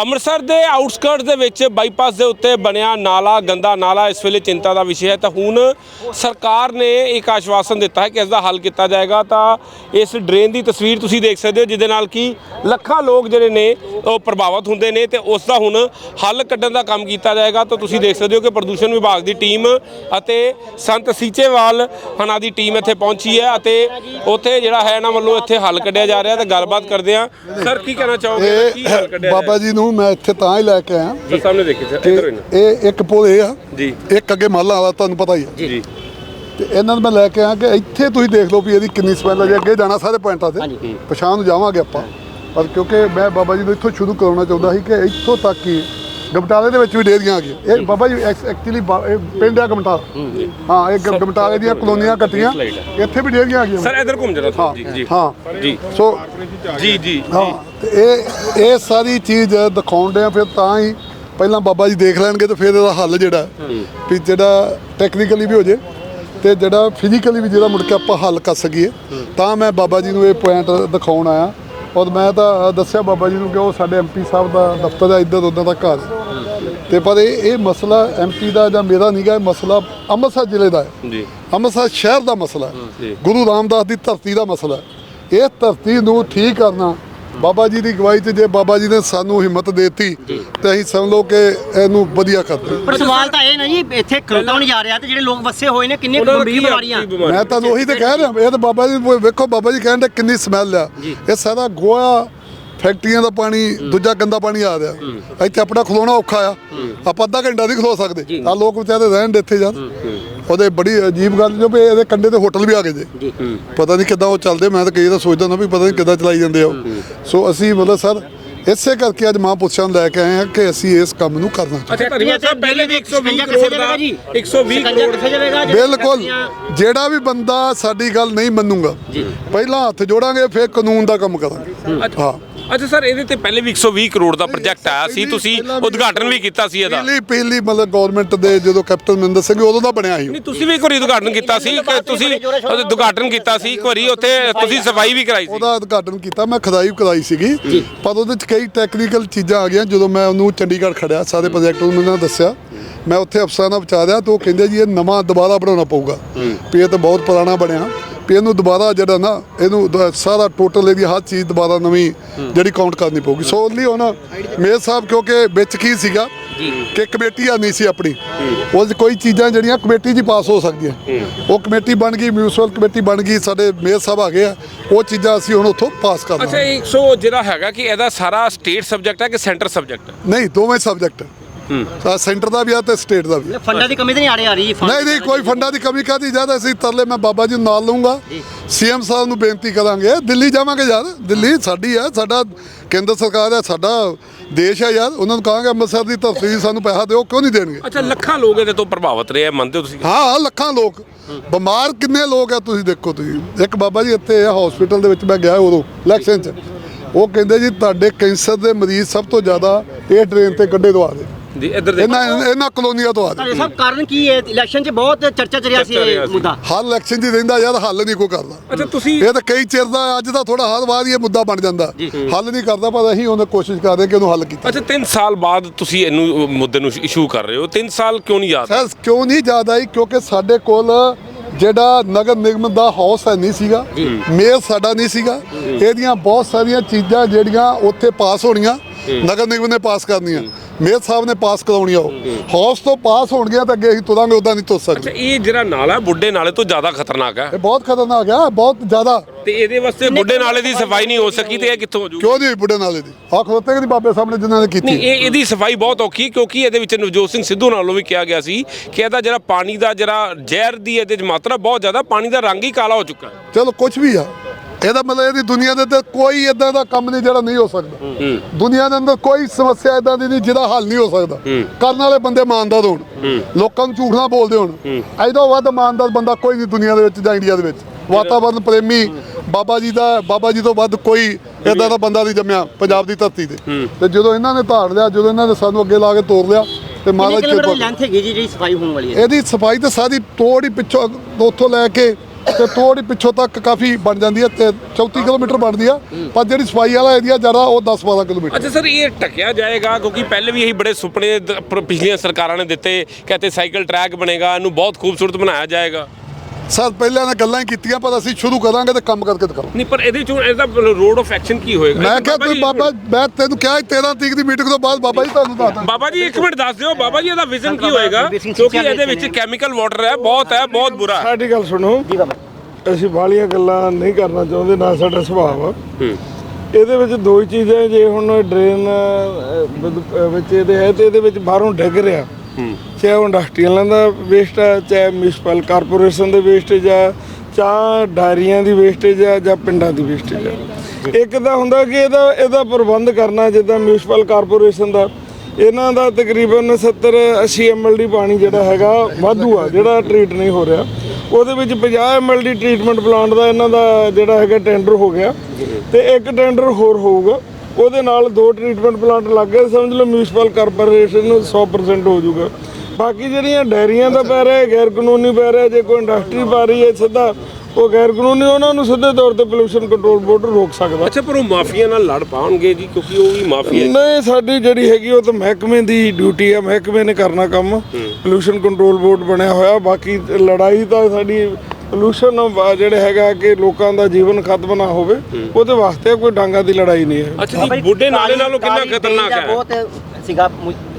ਅੰਮ੍ਰਿਤਸਰ ਦੇ ਆਊਟਸਕਰਟਸ ਦੇ ਵਿੱਚ ਬਾਈਪਾਸ ਦੇ ਉੱਤੇ ਬਣਿਆ ਨਾਲਾ ਗੰਦਾ ਨਾਲਾ ਇਸ ਵੇਲੇ ਚਿੰਤਾ ਦਾ ਵਿਸ਼ਾ ਹੈ। ਤਾਂ ਹੁਣ ਸਰਕਾਰ ਨੇ ਇੱਕ ਆਸ਼ਵਾਸਨ ਦਿੱਤਾ ਹੈ ਕਿ ਇਸ ਦਾ ਹੱਲ ਕੀਤਾ ਜਾਏਗਾ। ਤਾਂ ਇਸ ਡਰੇਨ ਦੀ ਤਸਵੀਰ ਤੁਸੀਂ ਦੇਖ ਸਕਦੇ ਹੋ ਜਿਹਦੇ ਨਾਲ ਕਿ ਲੱਖਾਂ ਲੋਕ ਜਿਹੜੇ ਨੇ ਉਹ ਪ੍ਰਭਾਵਿਤ ਹੁੰਦੇ ਨੇ ਤੇ ਉਸ ਦਾ ਹੁਣ ਹੱਲ ਕੱਢਣ ਦਾ ਕੰਮ ਕੀਤਾ ਜਾਏਗਾ। ਤਾਂ ਤੁਸੀਂ ਦੇਖ ਸਕਦੇ ਹੋ ਕਿ ਪ੍ਰਦੂਸ਼ਣ ਵਿਭਾਗ ਦੀ ਟੀਮ ਅਤੇ ਸੰਤ ਸੀਚੇਵਾਲ ਹਨਾ ਦੀ ਟੀਮ ਇੱਥੇ ਪਹੁੰਚੀ ਹੈ ਅਤੇ ਉੱਥੇ ਜਿਹੜਾ ਹੈ ਇਹਨਾਂ ਵੱਲੋਂ ਇੱਥੇ ਹੱਲ ਕੱਢਿਆ ਜਾ ਰਿਹਾ ਤਾਂ ਗੱਲਬਾਤ ਕਰਦੇ ਆ ਸਰ ਕੀ ਕਹਿਣਾ ਚਾਹੋਗੇ? ਕੀ ਹੱਲ ਕੱਢਿਆ ਬਾਬਾ ਜੀ ਨੂੰ ਮੈਂ ਇੱਥੇ ਤਾਂ ਹੀ ਲੈ ਕੇ ਆਇਆ। ਸਰ ਸਾਹਮਣੇ ਦੇਖੀ ਸਰ ਕਿ ਇੱਧਰ ਇਹਨਾਂ ਇਹ ਇੱਕ ਪੁਲ ਇਹ ਆ। ਜੀ। ਇੱਕ ਅੱਗੇ ਮਾਲਾ ਵਾਲਾ ਤੁਹਾਨੂੰ ਪਤਾ ਹੀ ਹੈ ਜੀ। ਤੇ ਇਹਨਾਂ ਨੂੰ ਮੈਂ ਲੈ ਕੇ ਆਇਆ ਕਿ ਇੱਥੇ ਤੁਸੀਂ ਦੇਖ ਲਓ ਵੀ ਇਹਦੀ ਕਿੰਨੀ ਸਮੈਲ ਹੈ ਜੇ ਅੱਗੇ ਜਾਣਾ ਸਾਰੇ ਪੁਆਇੰਟਾਂ ਤੇ ਪਛਾਣ ਨੂੰ ਜਾਵਾਂਗੇ ਆਪਾਂ। ਪਰ ਕਿਉਂਕਿ ਮੈਂ ਬਾਬਾ ਜੀ ਨੂੰ ਇੱਥੋਂ ਸ਼ੁਰੂ ਕਰਾਉਣਾ ਚਾਹੁੰਦਾ ਸੀ ਕਿ ਇੱਥੋਂ ਤੱਕ ਹੀ ਗਮਟਾਲੇ ਦੇ ਵਿੱਚ ਵੀ ਡੇਰੀਆਂ ਆ ਗਈਆਂ। ਇਹ ਬਾਬਾ ਜੀ ਐਕਚੁਅਲੀ ਪਿੰਡ ਆ ਗਮਟਾ ਹਾਂ ਇਹ ਗਮਟਾਲੇ ਦੀਆਂ ਕਲੋਨੀਆਂ ਕੱਟੀਆਂ। ਇੱਥੇ ਵੀ ਡੇਰੀਆਂ ਆ ਗਈਆਂ। ਸਰ ਇੱਧਰ ਘੁੰਮ ਜਰਾ ਜੀ ਜੀ। ਹਾਂ। ਜੀ। ਸੋ ਜੀ ਜੀ ਹਾਂ ਇਹ ਇਹ ਸਾਰੀ ਚੀਜ਼ ਦਿਖਾਉਣ ਦੇ ਆ ਫਿਰ ਤਾਂ ਹੀ ਪਹਿਲਾਂ ਬਾਬਾ ਜੀ ਦੇਖ ਲੈਣਗੇ ਤੇ ਫਿਰ ਇਹਦਾ ਹੱਲ ਜਿਹੜਾ ਵੀ ਜਿਹੜਾ ਟੈਕਨੀਕਲੀ ਵੀ ਹੋ ਜੇ ਤੇ ਜਿਹੜਾ ਫਿਜ਼ੀਕਲੀ ਵੀ ਜਿਹੜਾ ਮੁੜ ਕੇ ਆਪਾਂ ਹੱਲ ਕਰ ਸਕੀਏ। ਤਾਂ ਮੈਂ ਬਾਬਾ ਜੀ ਨੂੰ ਇਹ ਪੁਆਇੰਟ ਦਿਖਾਉਣ ਆਇਆ। ਔਰ ਮੈਂ ਤਾਂ ਦੱਸਿਆ ਬਾਬਾ ਜੀ ਨੂੰ ਕਿ ਉਹ ਸਾਡੇ ਐਮਪੀ ਸਾਹਿਬ ਦਾ ਦਫ਼ਤਰ ਹੈ ਇੱਧਰ ਉੱਧਰ ਦਾ ਘਰ। ਹੈ। ਤੇ ਪਰ ਇਹ ਇਹ ਮਸਲਾ ਐਮਪੀ ਦਾ ਜਾਂ ਮੇਰਾ ਨਹੀਂਗਾ ਇਹ ਮਸਲਾ ਅੰਮ੍ਰਿਤਸਰ ਜ਼ਿਲ੍ਹੇ ਦਾ ਹੈ। ਜੀ। ਅੰਮ੍ਰਿਤਸਰ ਸ਼ਹਿਰ ਦਾ ਮਸਲਾ ਹੈ। ਗੁਰੂ ਰਾਮਦਾਸ ਦੀ ਧਰਤੀ ਦਾ ਮਸਲਾ ਹੈ। ਇਹ ਧਰਤੀ ਨੂੰ ਠੀਕ ਕਰਨਾ ਬਾਬਾ ਜੀ ਦੀ ਗਵਾਹੀ 'ਚ ਜੇ ਬਾਬਾ ਜੀ ਨੇ ਸਾਨੂੰ ਹਿੰਮਤ ਦੇਤੀ ਤੇ ਅਸੀਂ ਸਮਝ ਲਓ ਕਿ ਇਹਨੂੰ ਵਧੀਆ ਕਰਦੇ ਪਰ ਸਵਾਲ ਤਾਂ ਇਹ ਨਾ ਜੀ ਇੱਥੇ ਖਲੋਤਾ ਨਹੀਂ ਜਾ ਰਿਹਾ ਤੇ ਜਿਹੜੇ ਲੋਕ ਵਸੇ ਹੋਏ ਨੇ ਕਿੰਨੇ ਉਹਨਾਂ ਨੂੰ ਗੰਭੀਰ ਬਿਮਾਰੀਆਂ? ਮੈਂ ਤੁਹਾਨੂੰ ਉਹੀ ਤੇ ਕਹਿ ਰਿਹਾ ਇਹ ਤਾਂ ਬਾਬਾ ਜੀ ਵੇਖੋ ਬਾਬਾ ਜੀ ਕਹਿੰਦੇ ਕਿੰਨੀ ਸਮੈਲ ਆ। ਇਹ ਸਾਰਾ ਗੋਆ ਫੈਕਟਰੀਆਂ ਦਾ ਪਾਣੀ ਦੂਜਾ ਗੰਦਾ ਪਾਣੀ ਆ ਰਿਹਾ। ਇੱਥੇ ਆਪਣਾ ਖਲੋਣਾ ਔਖਾ ਆ। ਆਪਾਂ ਅੱਧਾ ਘੰਟਾ ਨਹੀਂ ਖਲੋ ਸਕਦੇ। ਆ ਲੋਕ ਵਿਚਾਰੇ ਰਹਿਣ ਦੇ ਇੱਥੇ ਜਾਣ ਉਹਦੇ ਬੜੀ ਅਜੀਬ ਗੱਲ ਜੋ ਵੀ ਇਹਦੇ ਕੰਡੇ ਤੇ ਹੋਟਲ ਵੀ ਆ ਗਏ ਜੇ। ਪਤਾ ਨਹੀਂ ਕਿੱਦਾਂ ਉਹ ਚੱਲਦੇ ਮੈਂ ਤਾਂ ਕਈ ਵਾਰ ਸੋਚਦਾ ਨਾ ਵੀ ਪਤਾ ਨਹੀਂ ਕਿੱਦਾਂ ਚਲਾਈ ਜਾਂਦੇ ਆ ਸੋ ਅਸੀਂ ਮਤਲਬ ਸਰ ਇਸੇ ਕਰਕੇ ਅੱਜ ਮਹਾਂਪੁਰਸ਼ਾਂ ਨੂੰ ਲੈ ਕੇ ਆਏ ਹਾਂ ਕਿ ਅਸੀਂ ਇਸ ਕੰਮ ਨੂੰ ਕਰਨਾ ਚਾਹੁੰਦੇ। ਅੱਛਾ ਧੰਨਵਾਦ ਸਾਹਿਬ ਪਹਿਲੇ ਵੀ 120 ਸ਼ਿਕੰਜਾ ਕਰੋੜ ਕਿੱਥੇ ਦਾ ਜਾਵੇਗਾ ਜੀ? 120 ਸ਼ਿਕੰਜਾ ਕਰੋੜ ਕਿੱਥੇ ਜਾਵੇਗਾ ਜੀ? ਬਿਲਕੁਲ। ਜਿਹੜਾ ਵੀ ਬੰਦਾ ਸਾਡੀ ਗੱਲ ਨਹੀਂ ਮੰਨੂਗਾ ਪਹਿਲਾਂ ਹੱਥ ਜੋੜਾਂਗੇ ਫਿਰ ਕਾਨੂੰਨ ਦਾ ਕੰਮ ਕਰਾਂਗੇ। ਹਾਂ। ਅੱਛਾ ਸਰ ਇਹਦੇ ਤੇ ਪਹਿਲੇ ਵੀ 120 ਕਰੋੜ ਦਾ ਪ੍ਰੋਜੈਕਟ ਆਇਆ ਸੀ ਤੁਸੀਂ ਉਦਘਾਟਨ ਵੀ ਕੀਤਾ ਸੀ ਇਹਦਾ? ਪਹਿਲੀ ਪਹਿਲੀ ਮਤਲਬ ਗਵਰਨਮੈਂਟ ਦੇ ਜਦੋਂ ਕੈਪਟਨ ਮਨਿੰਦਰ ਸਿੰਘ ਉਦੋਂ ਦਾ ਬਣਿਆ ਸੀ। ਨਹੀਂ ਤੁਸੀਂ ਵੀ ਇੱਕ ਵਾਰੀ ਉਦਘਾਟਨ ਕੀਤਾ ਸੀ ਕਿ ਤੁਸੀਂ ਉਦਘਾਟਨ ਕੀਤਾ ਸੀ ਇੱਕ ਵਾਰੀ ਉੱਥੇ ਤੁਸੀਂ ਸਫ਼ਾਈ ਵੀ ਕਰਾਈ ਸੀ। ਉਹਦਾ ਉਦਘਾਟਨ ਕੀਤਾ ਮੈਂ ਖਦਾਈ ਕਰਾਈ ਸੀਗੀ। ਪਰ ਉਹਦੇ ਚ ਕਈ ਟੈਕਨੀਕਲ ਚੀਜ਼ਾਂ ਆ ਗਈਆਂ ਜਦੋਂ ਮੈਂ ਉਹਨੂੰ ਚੰਡੀਗੜ੍ਹ ਖੜਿਆ ਸਾਰੇ ਪ੍ਰੋਜੈਕਟ ਨੂੰ ਮੈਨੂੰ ਦੱਸਿਆ। ਮੈਂ ਉੱਥੇ ਅਫਸਰਾਂ ਨਾਲ ਵਿਚਾਰਿਆ ਤਾਂ ਉਹ ਕਹਿੰਦੇ ਜੀ ਇਹ ਨਵਾਂ ਦੁਬਾਰਾ ਬਣਾਉਣਾ ਪਊਗਾ। ਵੀ ਇਹ ਤਾਂ ਬਹੁਤ ਪੁਰਾਣਾ ਬਣਿਆ। ਵੀ ਇਹਨੂੰ ਦੁਬਾਰਾ ਜਿਹੜਾ ਨਾ ਇਹਨੂੰ ਦ- ਸਾਰਾ ਟੋਟਲ ਇਹਦੀ ਹਰ ਚੀਜ਼ ਦੁਬਾਰਾ ਨਵੀਂ ਜਿਹੜੀ ਕਾਊਂਟ ਕਰਨੀ ਪਊਗੀ। ਸੋ ਲਈ ਹੁਣ ਮੇਅਰ ਸਾਹਿਬ ਕਿਉਂਕਿ ਵਿੱਚ ਕੀ ਸੀਗਾ ਕਿ ਕਮੇਟੀ ਆ ਨਹੀਂ ਸੀ ਆਪਣੀ। ਉਹ 'ਚ ਕੋਈ ਚੀਜ਼ਾਂ ਜਿਹੜੀਆਂ ਕਮੇਟੀ 'ਚ ਹੀ ਪਾਸ ਹੋ ਸਕਦੀਆਂ। ਉਹ ਕਮੇਟੀ ਬਣ ਗਈ ਮਿਊਨਿਸਪਲ ਕਮੇਟੀ ਬਣ ਗਈ ਸਾਡੇ ਮੇਅਰ ਸਾਹਿਬ ਆ ਗਏ ਆ। ਉਹ ਚੀਜ਼ਾਂ ਅਸੀਂ ਹੁਣ ਉੱਥੋਂ ਪਾਸ ਕਰਨਾ। ਅੱਛਾ 100 ਜਿਹੜਾ ਹੈਗਾ ਕਿ ਇਹਦਾ ਸਾਰਾ ਸਟੇਟ ਸਬਜੈਕਟ ਹੈ ਕਿ ਸੈਂਟਰ ਸਬਜੈਕਟ ਹੈ? ਨਹੀਂ ਦੋਵੇਂ ਸਬਜੈਕਟ ਹੂੰ ਸੈਂਟਰ ਦਾ ਵੀ ਆ ਤੇ ਸਟੇਟ ਦਾ ਵੀ ਫੰਡਾਂ ਦੀ ਕਮੀ ਤਾਂ ਨਹੀਂ ਆ ਰਹੀ ਆ ਰਹੀ ਜੀ ਨਹੀਂ ਨਹੀਂ ਕੋਈ ਫੰਡਾਂ ਦੀ ਕਮੀ ਕਾਦੀ ਜ਼ਿਆਦਾ ਅਸੀਂ ਤਰਲੇ ਮੈਂ ਬਾਬਾ ਜੀ ਨੂੰ ਨਾਲ ਲਊਂਗਾ। ਸੀਐਮ ਸਾਹਿਬ ਨੂੰ ਬੇਨਤੀ ਕਰਾਂਗੇ ਦਿੱਲੀ ਜਾਵਾਂਗੇ ਯਾਰ। ਦਿੱਲੀ ਸਾਡੀ ਆ ਸਾਡਾ ਕੇਂਦਰ ਸਰਕਾਰ ਹੈ ਸਾਡਾ ਦੇਸ਼ ਹੈ ਯਾਰ। ਉਹਨਾਂ ਨੂੰ ਕਹਾਂਗੇ ਅੰਮ੍ਰਿਤਸਰ ਦੀ ਦੀ ਸਾਨੂੰ ਪੈਸਾ ਦਿਓ ਕਿਉਂ ਨਹੀਂ ਦੇਣਗੇ? ਅੱਛਾ ਲੱਖਾਂ ਲੋਕ ਇਹਦੇ ਤੋਂ ਪ੍ਰਭਾਵਿਤ ਰਹੇ ਆ ਮੰਨਦੇ ਹੋ ਤੁਸੀਂ? ਹਾਂ ਹਾਂ ਲੱਖਾਂ ਲੋਕ। ਬਿਮਾਰ ਕਿੰਨੇ ਲੋਕ ਆ ਤੁਸੀਂ ਦੇਖੋ ਤੁਸੀਂ। ਇੱਕ ਬਾਬਾ ਜੀ ਇੱਥੇ ਆ ਹਸਪੀਟਲ ਦੇ ਵਿੱਚ ਮੈਂ ਗਿਆ ਉਦੋਂ ਇਲੈਕਸ਼ਨ 'ਚ। ਉਹ ਕਹਿੰਦੇ ਜੀ ਤੁਹਾਡੇ ਕੈਂਸਰ ਦੇ ਮਰੀਜ਼ ਸਭ ਤੋਂ ਜ਼ਿਆਦਾ ਇਹ ਟ੍ਰੇਨ ਤੇ ਕੱਢੇ ਦਵਾ ਦੇ ਜੀ ਇੱਧਰ ਦੇਖੋ। ਇਹਨਾਂ ਇਹਨਾਂ ਕਲੋਨੀਆਂ ਤੋਂ ਆ ਦੇ ਤੁਹਾਡੇ ਸਾਹਿਬ ਕਾਰਨ ਕੀ ਹੈ? ਇਲੈਕਸ਼ਨ 'ਚ ਬਹੁਤ ਚਰਚਾ ਚ ਰਿਹਾ ਸੀ ਚਰਚਾ ਰਿਹਾ ਇਹ ਸੀ। ਮੁੱਦਾ। ਹਰ ਇਲੈਕਸ਼ਨ 'ਚ ਰਹਿੰਦਾ ਯਾਰ ਹੱਲ ਨਹੀਂ ਕੋਈ ਕਰਦਾ। ਅੱਛਾ ਤੁਸੀਂ ਇਹ ਤਾਂ ਕਈ ਚਿਰ ਦਾ ਅੱਜ ਦਾ ਥੋੜਾ ਹਰ ਵਾਰ ਹੀ ਇਹ ਮੁੱਦਾ ਬਣ ਜਾਂਦਾ। ਹੱਲ ਨਹੀਂ ਕਰਦਾ ਪਰ ਅਸੀਂ ਉਹਨੇ ਕੋਸ਼ਿਸ਼ ਕਰਦੇ ਕਿ ਉਹਨੂੰ ਹੱਲ ਕੀਤਾ ਅੱਛਾ 3 ਸਾਲ ਬਾਅਦ ਤੁਸੀਂ ਇਹਨੂੰ ਮੁੱਦੇ ਨੂੰ ਇਸ਼ੂ ਕਰ ਰਹੇ ਹੋ। 3 ਸਾਲ ਕਿਉਂ ਨਹੀਂ ਯਾਦ? ਸਰ ਕਿਉਂ ਨਹੀਂ ਯਾਦ ਆਈ? ਕਿਉਂਕਿ ਸਾਡੇ ਕੋਲ ਜਿਹੜਾ ਨਗਰ ਨਿਗਮ ਦਾ ਹਾਊਸ ਹੈ ਨਹੀਂ ਸੀਗਾ। ਮੇਅਰ ਸਾਡਾ ਨਹੀਂ ਸੀਗਾ। ਇਹਦੀਆਂ ਬਹੁਤ ਸਾਰੀਆਂ ਚੀਜ਼ਾਂ ਜਿਹੜੀਆਂ ਉੱਥੇ ਪਾਸ ਹੋਣੀਆਂ ਨਗਰ ਨਿਗਮ ਨੇ ਪਾਸ ਕਰਨੀਆਂ। ਮੇਅਰ ਸਾਹਿਬ ਨੇ ਪਾਸ ਕਰਾਉਣੀਆਂ ਉਹ। ਹਾਊਸ ਤੋਂ ਪਾਸ ਹੋਣਗੀਆਂ ਤਾਂ ਅੱਗੇ ਅਸੀਂ ਤੁਰਾਂਗੇ ਉਦਾਂ ਨਹੀਂ ਤੁਰ ਅੱਛਾ ਸਕਦੇ ਇਹ ਜਿਹੜਾ ਨਾਲਾ ਹੈ ਬੁੱਢੇ ਨਾਲੇ ਤੋਂ ਜ਼ਿਆਦਾ ਖਤਰਨਾਕ ਹੈ। ਇਹ ਬਹੁਤ ਖਤਰਨਾਕ ਹੈ ਬਹੁਤ ਜ਼ਿਆਦਾ। ਤੇ ਇਹਦੇ ਵਾਸਤੇ ਬੁੱਢੇ ਨਾਲੇ ਦੀ ਸਫ਼ਾਈ ਨਹੀਂ ਹੋ ਸਕੀ ਤੇ ਇਹ ਕਿੱਥੋਂ ਹੋ ਜੂਗੀ? ਕਿਉਂ ਨਹੀਂ ਹੋਈ ਬੁੱਢੇ ਨਾਲੇ ਦੀ? ਖਲੋਤੇ ਕਿ ਨਹੀਂ ਬਾਬੇ ਸਾਹਮਣੇ ਜਿਨ੍ਹਾਂ ਨੇ ਕੀਤੀ। ਨਹੀਂ ਇਹ ਇਹਦੀ ਸਫ਼ਾਈ ਬਹੁਤ ਔਖੀ ਕਿਉਂਕਿ ਇਹਦੇ ਵਿੱਚ ਨਵਜੋਤ ਸਿੰਘ ਸਿੱਧੂ ਨਾਲੋਂ ਵੀ ਕਿਹਾ ਗਿਆ ਸੀ ਕਿ ਇਹਦਾ ਜਿਹੜਾ ਪਾਣੀ ਦਾ ਜਿਹੜਾ ਜ਼ਹਿਰ ਦੀ ਇਹਦੇ ਵਿੱਚ ਮਾਤਰਾ ਬਹੁਤ ਜ਼ਿਆਦਾ ਪਾਣੀ ਦਾ ਰੰਗ ਹੀ ਕਾਲਾ ਹੋ ਚੁੱਕਾ ਹੈ। ਚਲੋ ਕੁਝ ਵੀ ਆ। ਇਹਦਾ ਮਤਲਬ ਇਹਦੀ ਦੁਨੀਆ ਦੇ ਤੇ ਕੋਈ ਇਦਾਂ ਦਾ ਕੰਮ ਨਹੀਂ ਜਿਹੜਾ ਨਹੀਂ ਹੋ ਸਕਦਾ। ਦੁਨੀਆ ਦੇ ਅੰਦਰ ਕੋਈ ਸਮੱਸਿਆ ਇਦਾਂ ਦੀ ਨਹੀਂ ਜਿਹਦਾ ਹੱਲ ਨਹੀਂ ਹੋ ਸਕਦਾ। ਕਰਨ ਵਾਲੇ ਬੰਦੇ ਇਮਾਨਦਾਰ ਹੋਣ। ਲੋਕਾਂ ਨੂੰ ਝੂਠ ਨਾ ਬੋਲਦੇ ਹੋਣ। ਐਦੋਂ ਵੱਧ ਇਮਾਨਦਾਰ ਬੰਦਾ ਕੋਈ ਨਹੀਂ ਦੁਨੀਆ ਦੇ ਵਿੱਚ ਜਾਂ ਇੰਡੀਆ ਦੇ ਵਿੱਚ। ਵਾਤਾਵਰਨ ਪ੍ਰੇਮੀ ਬਾਬਾ ਜੀ ਦਾ ਬਾਬਾ ਜੀ ਤੋਂ ਵੱਧ ਕੋਈ ਇਦਾਂ ਦਾ ਬੰਦਾ ਨਹੀਂ ਜੰਮਿਆ ਪੰਜਾਬ ਦੀ ਧਰਤੀ ਤੇ। ਤੇ ਜਦੋਂ ਇਹਨਾਂ ਨੇ ਧਾੜ ਲਿਆ ਜਦੋਂ ਇਹਨਾਂ ਨੇ ਸਾਨੂੰ ਅੱਗੇ ਲਾ ਕੇ ਤੋਰ ਲਿਆ ਤੇ ਮਹਾਰਾਜ ਕਿਰਪਾ ਲੈਂਥ ਹੈਗੀ ਜੀ ਜਿਹੜੀ ਸਫ਼ਾਈ ਹੋਣ ਵਾਲੀ ਹੈ? ਇਹਦੀ ਸਫ਼ਾਈ ਤਾਂ ਸਾਰੀ ਤੋੜ ਹੀ ਪਿੱਛੋਂ ਉੱਥੋਂ ਲੈ ਕੇ ਤੇ ਥੋੜੀ ਪਿੱਛੋਂ ਤੱਕ ਕਾਫੀ ਬਣ ਜਾਂਦੀ ਹੈ ਤੇ 34 ਕਿਲੋਮੀਟਰ ਬਣਦੀ ਆ, ਪਰ ਜਿਹੜੀ ਸਫ਼ਾਈ ਵਾਲਾ ਏਰੀਆ ਜ਼ਿਆਦਾ ਉਹ 10 12 ਕਿਲੋਮੀਟਰ। ਅੱਛਾ ਸਰ, ਇਹ ਟਕਿਆ ਜਾਏਗਾ ਕਿਉਂਕਿ ਪਹਿਲੇ ਵੀ ਇਹੀ ਬੜੇ ਸੁਪਨੇ ਦ- ਪਿਛਲੀਆਂ ਸਰਕਾਰਾਂ ਨੇ ਦਿੱਤੇ ਕਹਿੰਦੇ ਸਾਈਕਲ ਟਰੈਕ ਬਣੇਗਾ, ਇਹਨੂੰ ਬਹੁਤ ਖੂਬਸੂਰਤ ਬਣਾਇਆ ਜਾਏਗਾ। ਸਰ ਪਹਿਲਾਂ ਨੇ ਗੱਲਾਂ ਹੀ ਕੀਤੀਆਂ ਪਰ ਅਸੀਂ ਸ਼ੁਰੂ ਕਰਾਂਗੇ ਤੇ ਕੰਮ ਕਰਕੇ ਦਿਖਾਵਾਂਗੇ ਨਹੀਂ ਪਰ ਇਹਦੇ ਚੋਂ ਇਹਦਾ ਰੋਡ ਆਫ ਐਕਸ਼ਨ ਕੀ ਹੋਏਗਾ? ਮੈਂ ਕਿਹਾ ਜੀ, ਬਾਬਾ ਮੈਂ ਤੈਨੂੰ ਕਿਹਾ ਸੀ 13 ਤਰੀਕ ਦੀ ਮੀਟਿੰਗ ਤੋਂ ਬਾਅਦ ਬਾਬਾ ਜੀ ਤੁਹਾਨੂੰ ਦੱਸਦਾ ਬਾਬਾ ਜੀ ਇੱਕ ਮਿੰਟ ਦੱਸ ਦਿਓ ਬਾਬਾ ਜੀ ਇਹਦਾ ਵਿਜ਼ਨ ਕੀ ਹੋਏਗਾ? ਕਿਉਂਕਿ ਇਹਦੇ ਵਿੱਚ। ਕੈਮੀਕਲ ਵਾਟਰ ਹੈ ਬਹੁਤ ਹੈ ਬਹੁਤ ਬੁਰਾ ਹੈ। ਸਾਡੀ ਗੱਲ ਸੁਣੋ ਜੀ ਬਾਬਾ। ਅਸੀਂ ਬਾਹਲੀਆਂ ਗੱਲਾਂ ਨਹੀਂ ਕਰਨਾ ਚਾਹੁੰਦੇ ਨਾ ਸਾਡਾ ਸੁਭਾਅ ਆ ਹੂੰ। ਇਹਦੇ ਵਿੱਚ ਦੋ ਹੀ ਚੀਜ਼ਾਂ ਜੇ ਹੁਣ ਡਰੇਨ ਵਿੱਚ ਇਹਦੇ ਹੈ ਤੇ ਇਹਦੇ ਵਿੱਚ ਬਾਹਰੋਂ ਡਿੱਗ ਰਿਹਾ। ਚਾਹੇ ਉਹ ਇੰਡਸਟਰੀਅਲਾਂ ਦਾ ਵੇਸਟ ਹੈ ਚਾਹੇ ਮਿਊਨਿਸਪਲ ਕਾਰਪੋਰੇਸ਼ਨ ਦੇ ਵੇਸਟੇਜ ਆ, ਚਾਹ ਡਾਇਰੀਆਂ ਦੀ ਵੇਸਟੇਜ ਆ ਜਾਂ ਪਿੰਡਾਂ ਦੀ ਵੇਸਟੇਜ ਆ। ਇੱਕ ਤਾਂ ਹੁੰਦਾ ਕਿ ਇਹਦਾ ਇਹਦਾ ਪ੍ਰਬੰਧ ਕਰਨਾ ਜਿੱਦਾਂ ਮਿਊਨਿਸਪਲ ਕਾਰਪੋਰੇਸ਼ਨ ਦਾ, ਇਹਨਾਂ ਦਾ ਤਕਰੀਬਨ 70 80 ਐਮਐਲਡੀ ਪਾਣੀ ਜਿਹੜਾ ਹੈਗਾ ਵਾਧੂ ਆ, ਜਿਹੜਾ ਟ੍ਰੀਟ ਨਹੀਂ ਹੋ ਰਿਹਾ। ਉਹਦੇ ਵਿੱਚ 50 ਐਮਐਲਡੀ ਟ੍ਰੀਟਮੈਂਟ ਪਲਾਂਟ ਦਾ ਇਹਨਾਂ ਦਾ ਜਿਹੜਾ ਹੈਗਾ ਟੈਂਡਰ ਹੋ ਗਿਆ। ਤੇ ਇੱਕ ਟੈਂਡਰ ਹੋਰ ਹੋਊਗਾ। ਉਹਦੇ ਨਾਲ ਦੋ ਟ੍ਰੀਟਮੈਂਟ ਪਲਾਂਟ ਲੱਗ ਗਏ ਸਮਝ ਲਓ ਮਿਊਨਿਸਪਲ ਕਾਰਪੋਰੇਸ਼ਨ ਨੂੰ 100% ਹੋ ਜਾਊਗਾ। ਬਾਕੀ ਜਿਹੜੀਆਂ ਡੈਰੀਆਂ ਦਾ ਪੈ ਰਿਹਾ ਗੈਰ ਕਾਨੂੰਨੀ ਪੈ ਰਿਹਾ ਜੇ ਕੋਈ ਇੰਡਸਟਰੀ ਪਾ ਰਹੀ ਹੈ ਸਿੱਧਾ ਉਹ ਗੈਰ ਕਾਨੂੰਨੀ ਉਹਨਾਂ ਨੂੰ ਸਿੱਧੇ ਤੌਰ ਤੇ ਪੋਲੂਸ਼ਨ ਕੰਟਰੋਲ ਬੋਰਡ ਰੋਕ ਸਕਦਾ। ਅੱਛਾ ਪਰ ਉਹ ਮਾਫੀਆ ਨਾਲ ਲੜ ਪਾਉਣਗੇ ਜੀ ਕਿਉਂਕਿ ਉਹ ਵੀ ਮਾਫੀਆ ਨਹੀਂ ਸਾਡੀ ਜਿਹੜੀ ਹੈਗੀ ਉਹ ਤਾਂ ਮਹਿਕਮੇ ਦੀ ਡਿਊਟੀ ਆ ਮਹਿਕਮੇ ਨੇ ਕਰਨਾ ਕੰਮ। ਪੋਲੂਸ਼ਨ ਕੰਟਰੋਲ ਬੋਰਡ ਬਣਿਆ ਹੋਇਆ ਬਾਕੀ ਲੜਾਈ ਤਾਂ ਸਾਡੀ ਪੋਲੂਸ਼ਨ ਜਿਹੜੇ ਹੈਗਾ ਕਿ ਲੋਕਾਂ ਦਾ ਜੀਵਨ ਖਤਮ ਨਾ ਹੋਵੇ ਉਹਦੇ ਵਾਸਤੇ ਕੋਈ ਡਾਂਗਾ ਦੀ ਲੜਾਈ ਨਹੀਂ ਹੈ। ਅੱਛਾ ਜੀ ਬੁੱਢੇ ਨਾਲੇ ਨਾਲੋਂ ਕਿੰਨਾ ਖਤਰਨਾਕ ਹੈ? ਬਹੁਤ ਸੀਗਾ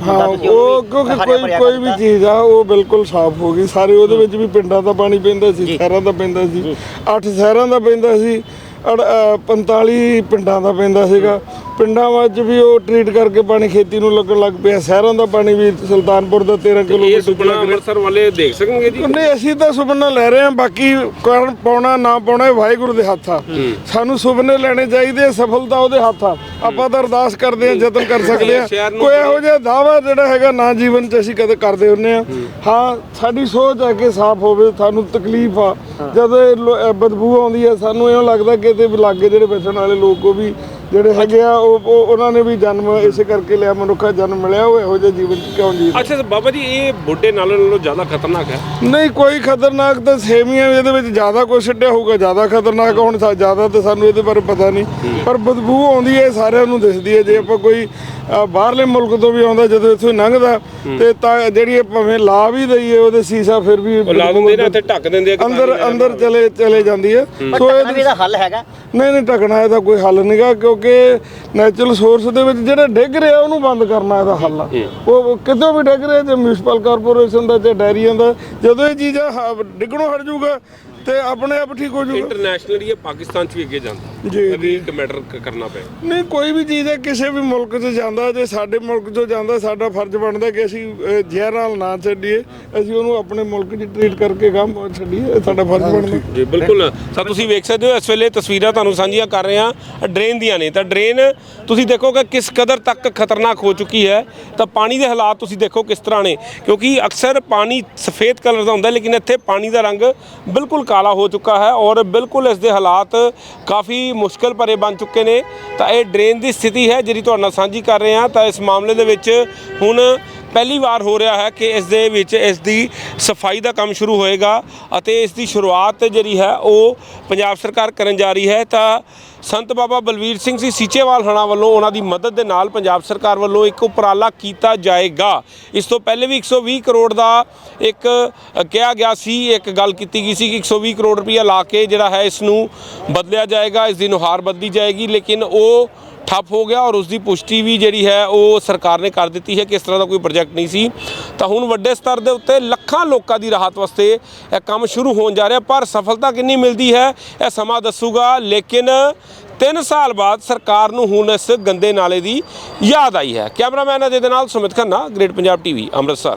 ਹਾਂ ਉਹ ਕਿਉਂਕਿ ਕੋਈ ਕੋਈ ਵੀ। ਚੀਜ਼ ਆ ਉਹ ਬਿਲਕੁਲ ਸਾਫ਼ ਹੋ ਗਈ। ਸਾਰੇ ਉਹਦੇ ਵਿੱਚ ਵੀ ਪਿੰਡਾਂ ਦਾ ਪਾਣੀ ਪੈਂਦਾ ਸੀ ਸ਼ਹਿਰਾਂ ਦਾ ਪੈਂਦਾ ਸੀ। ਅੱਠ ਸ਼ਹਿਰਾਂ ਦਾ ਪੈਂਦਾ ਸੀ ਅੜ- ਅ, 45 ਪਿੰਡਾਂ ਦਾ ਪੈਂਦਾ ਸੀਗਾ। ਪਿੰਡਾਂ ਵਿੱਚ ਵੀ ਉਹ ਟ੍ਰੀਟ ਕਰਕੇ ਪਾਣੀ ਖੇਤੀ ਨੂੰ ਲੱਗਣ ਲੱਗ ਪਿਆ। ਸ਼ਹਿਰਾਂ ਦਾ ਪਾਣੀ ਵੀ ਸੁਲਤਾਨਪੁਰ ਦਾ 13 ਇਹ ਕਿਲੋਮੀਟਰ ਸੁਪਨਾ ਅੰਮ੍ਰਿਤਸਰ ਵਾਲੇ ਦੇਖ ਸਕਣਗੇ ਜੀ? ਨਹੀਂ ਅਸੀਂ ਤਾਂ ਸੁਪਨਾ ਲੈ ਰਹੇ ਹਾਂ ਬਾਕੀ ਕਰਨ ਪਾਉਣਾ ਨਾ ਪਾਉਣਾ ਇਹ ਵਾਹਿਗੁਰੂ ਦੇ ਹੱਥ ਆ। ਸਾਨੂੰ ਸੁਪਨੇ ਲੈਣੇ ਚਾਹੀਦੇ ਆ, ਸਫਲਤਾ ਉਹਦੇ ਹੱਥ ਆ। ਆਪਾਂ ਤਾਂ ਅਰਦਾਸ ਕਰਦੇ ਹਾਂ ਯਤਨ ਕਰ ਸਕਦੇ ਆ ਸ਼ਹਿਰ ਨੂੰ ਕੋਈ ਇਹੋ ਜਿਹਾ ਦਾਵਾ ਜਿਹੜਾ ਹੈਗਾ ਨਾ ਜੀਵਨ 'ਚ ਅਸੀਂ ਕਦੇ ਕਰਦੇ ਹੁੰਨੇ ਆ ਹਾਂ। ਸਾਡੀ ਸੋਚ ਹੈ ਕਿ ਸਾਫ਼ ਹੋਵੇ ਸਾਨੂੰ ਤਕਲੀਫ ਆ। ਜਦੋਂ ਇਹ ਲੋ- ਇਹ ਬਦਬੂ ਆਉਂਦੀ ਹੈ ਸਾਨੂੰ ਇਉਂ ਲੱਗਦਾ ਕਿ ਇਹਦੇ ਲਾਗੇ ਜਿਹੜੇ ਬੈਠਣ ਵਾਲੇ ਲੋਕ ਉਹ ਵੀ ਜਿਹੜੇ ਹੈਗੇ ਆ ਉਹ ਉਹ- ਉਹਨਾਂ ਨੇ ਵੀ ਜਨਮ ਇਸੇ ਕਰਕੇ ਲਿਆ ਮਨੁੱਖਾ ਜਨਮ ਮਿਲਿਆ ਉਹ ਇਹੋ ਜਿਹੇ ਜੀਵਨ 'ਚ ਕਿਉਂ ਜੀ? ਅੱਛਾ ਸਰ ਬਾਬਾ ਜੀ ਇਹ ਬੁੱਢੇ ਨਾਲੇ ਨਾਲੋਂ ਜ਼ਿਆਦਾ ਖਤਰਨਾਕ ਹੈ? ਨਹੀਂ ਕੋਈ ਖਤਰਨਾਕ ਤਾਂ ਸੇਮੀਆਂ ਇਹਦੇ ਵਿੱਚ ਜ਼ਿਆਦਾ ਕੁਝ ਛੱਡਿਆ ਹੋਊਗਾ ਜ਼ਿਆਦਾ ਖਤਰਨਾਕ ਹੁਣ ਸਾ ਜ਼ਿਆਦਾ ਤਾਂ ਸਾਨੂੰ ਇਹਦੇ ਬਾਰੇ ਪਤਾ ਨਹੀਂ। ਪਰ ਬਦਬੂ ਆਉਂਦੀ ਹੈ ਸਾਰਿਆਂ ਨੂੰ ਦਿਸਦੀ ਹੈ ਜੇ ਆਪਾਂ ਕੋਈ ਬਾਹਰਲੇ ਮੁਲਕ ਤੋਂ ਵੀ ਆਉਂਦਾ ਜਦੋਂ ਇੱਥੋਂ ਲੰਘਦਾ ਤੇ ਤਾਂ ਜਿਹੜੀ ਇਹ ਭਾਵੇਂ ਲਾ ਵੀ ਦਈਏ ਉਹਦੇ ਸੀਸਾ ਫਿਰ ਵੀ ਲਾ ਦਿੰਦੇ ਨੇ ਇੱਥੇ ਢੱਕ ਦਿੰਦੇ ਆ ਅੰਦਰ ਅੰਦਰ ਚਲੇ ਚਲੇ ਜਾਂਦੀ ਹੈ। ਸੋ ਟੱਕਣਾ ਇਹ ਵੀ ਇਹਦਾ ਹੱਲ ਹੈਗਾ। ਨਹੀਂ ਨਹੀਂ ਟਕਣਾ ਇਹਦਾ ਕੋਈ ਹੱਲ ਨਹੀਂਗਾ ਕਿਉਂਕਿ ਨੈਚੁਰਲ ਸੋਰਸ ਦੇ ਵਿੱਚ ਜਿਹੜਾ ਡਿੱਗ ਰਿਹਾ ਉਹਨੂੰ ਬੰਦ ਕਰਨਾ ਇਹਦਾ ਹੱਲ ਆ। ਉਹ ਕਿਤੋਂ ਵੀ ਡਿੱਗ ਰਿਹਾ ਜੇ ਮਿਊਨਿਸਪਲ ਕਾਰਪੋਰੇਸ਼ਨ ਦਾ ਜਾਂ ਡੈਰੀਆਂ ਦਾ ਜਦੋਂ ਇਹ ਚੀਜ਼ਾਂ ਡਿੱਗਣੋਂ ਹਟ ਜਾਊਗਾ। ਤੇ ਆਪਣੇ ਆਪ ਠੀਕ ਹੋ ਜਾਊਗਾ ਇੰਟਰਨੈਸ਼ਨਲੀ ਇਹ ਪਾਕਿਸਤਾਨ ਚ ਵੀ ਅੱਗੇ ਜਾਂਦਾ। ਜੀ, ਇੱਕ ਮੈਟਰ ਕਰਨਾ ਪਏ ਨਹੀਂ ਕੋਈ ਵੀ ਚੀਜ਼ ਹੈ ਕਿਸੇ ਵੀ ਮੁਲਕ 'ਚ ਜਾਂਦਾ ਜੇ ਸਾਡੇ ਮੁਲਕ 'ਚੋਂ ਜਾਂਦਾ ਸਾਡਾ ਫਰਜ਼ ਬਣਦਾ ਕਿ ਅਸੀਂ ਜ਼ਹਿਰ ਨਾਲ ਨਾ ਛੱਡੀਏ। ਅਸੀਂ ਉਹਨੂੰ ਆਪਣੇ ਮੁਲਕ 'ਚ ਟ੍ਰੀਟ ਕਰਕੇ ਗਮ ਛੱਡੀਏ ਇਹ ਸਾਡਾ ਫਰਜ਼ ਬਣਦਾ। ਜੀ ਬਿਲਕੁਲ। ਸਰ ਤੁਸੀਂ ਵੇਖ ਸਕਦੇ ਹੋ ਇਸ ਵੇਲੇ ਤਸਵੀਰਾਂ ਤੁਹਾਨੂੰ ਸਾਂਝੀਆਂ ਕਰ ਰਹੇ ਹਾਂ। ਡਰੇਨ ਦੀਆਂ ਨੇ। ਤਾਂ ਡਰੇਨ ਤੁਸੀਂ ਦੇਖੋਗੇ ਕਿਸ ਕਦਰ ਤੱਕ ਖਤਰਨਾਕ ਹੋ ਚੁੱਕੀ ਹੈ। ਤਾਂ ਪਾਣੀ ਦੇ ਹਾਲਾਤ ਤੁਸੀਂ ਦੇਖੋ ਕਿਸ ਤਰ੍ਹਾਂ ਨੇ। ਕਿਉਂਕਿ ਅਕਸਰ ਪਾਣੀ ਸਫੇਦ ਕਲਰ ਦਾ ਹੁੰਦਾ ਹੈ, ਲੇਕਿਨ ਇੱਥੇ ਪਾਣੀ ਦਾ ਰੰਗ ਬਿਲਕੁਲ ਕਾਲਾ ਹੋ ਚੁੱਕਾ ਹੈ ਔਰ ਬਿਲਕੁਲ ਇਸ ਦੇ ਹਾਲਾਤ ਕਾਫੀ ਮੁਸ਼ਕਲ ਭਰੇ ਬਣ ਚੁੱਕੇ ਨੇ। ਤਾਂ ਇਹ ਡਰੇਨ ਦੀ ਸਥਿਤੀ ਹੈ ਜਿਹੜੀ ਤੁਹਾਡੇ ਨਾਲ ਸਾਂਝੀ ਕਰ ਰਹੇ ਹਾਂ। ਤਾਂ ਇਸ ਮਾਮਲੇ ਦੇ ਵਿੱਚ ਹੁਣ ਪਹਿਲੀ ਵਾਰ ਹੋ ਰਿਹਾ ਹੈ ਕਿ ਇਸ ਦੇ ਵਿੱਚ ਇਸ ਦੀ ਸਫ਼ਾਈ ਦਾ ਕੰਮ ਸ਼ੁਰੂ ਹੋਏਗਾ ਅਤੇ ਇਸ ਦੀ ਸ਼ੁਰੂਆਤ ਜਿਹੜੀ ਹੈ ਉਹ ਪੰਜਾਬ ਸਰਕਾਰ ਕਰਨ ਜਾ ਰਹੀ ਹੈ। ਤਾਂ ਸੰਤ ਬਾਬਾ ਬਲਵੀਰ ਸਿੰਘ ਜੀ ਸੀਚੇਵਾਲ ਹਣਾ ਵੱਲੋਂ ਉਹਨਾਂ ਦੀ ਮਦਦ ਦੇ ਨਾਲ ਪੰਜਾਬ ਸਰਕਾਰ ਵੱਲੋਂ ਇੱਕ ਉਪਰਾਲਾ ਕੀਤਾ ਜਾਏਗਾ। ਇਸ ਤੋਂ ਪਹਿਲੇ ਵੀ 120 ਕਰੋੜ ਦਾ ਇੱਕ ਕਿਹਾ ਗਿਆ ਸੀ, ਇੱਕ ਗੱਲ ਕੀਤੀ ਗਈ ਸੀ ਕਿ 120 ਕਰੋੜ ਰੁਪਇਆ ਲਾ ਕੇ ਜਿਹੜਾ ਹੈ ਇਸ ਨੂੰ ਬਦਲਿਆ ਜਾਏਗਾ, ਇਸ ਦੀ ਨੁਹਾਰ ਬਦਲੀ ਜਾਏਗੀ, ਲੇਕਿਨ ਉਹ ਠੱਪ ਹੋ ਗਿਆ ਔਰ ਉਸ ਦੀ ਪੁਸ਼ਟੀ ਵੀ ਜਿਹੜੀ ਹੈ ਉਹ ਸਰਕਾਰ ਨੇ ਕਰ ਦਿੱਤੀ ਹੈ ਕਿ ਇਸ ਤਰ੍ਹਾਂ ਦਾ ਕੋਈ ਪ੍ਰੋਜੈਕਟ ਨਹੀਂ ਸੀ। ਤਾਂ ਹੁਣ ਵੱਡੇ ਸਤਰ ਦੇ ਉੱਤੇ ਲੱਖਾਂ ਲੋਕਾਂ ਦੀ ਰਾਹਤ ਵਾਸਤੇ ਇਹ ਕੰਮ ਸ਼ੁਰੂ ਹੋਣ ਜਾ ਰਿਹਾ, ਪਰ ਸਫਲਤਾ ਕਿੰਨੀ ਮਿਲਦੀ ਹੈ, ਇਹ ਸਮਾਂ ਦੱਸੂਗਾ। ਲੇਕਿਨ 3 ਸਾਲ ਬਾਅਦ ਸਰਕਾਰ ਨੂੰ ਹੁਣ ਇਸ ਗੰਦੇ ਨਾਲੇ ਦੀ ਯਾਦ ਆਈ ਹੈ। ਕੈਮਰਾਮੈਨ ਅਜੇ ਦੇ ਨਾਲ ਸੁਮਿਤ ਖੰਨਾ, ਗ੍ਰੇਟ ਪੰਜਾਬ ਟੀਵੀ, ਅੰਮ੍ਰਿਤਸਰ।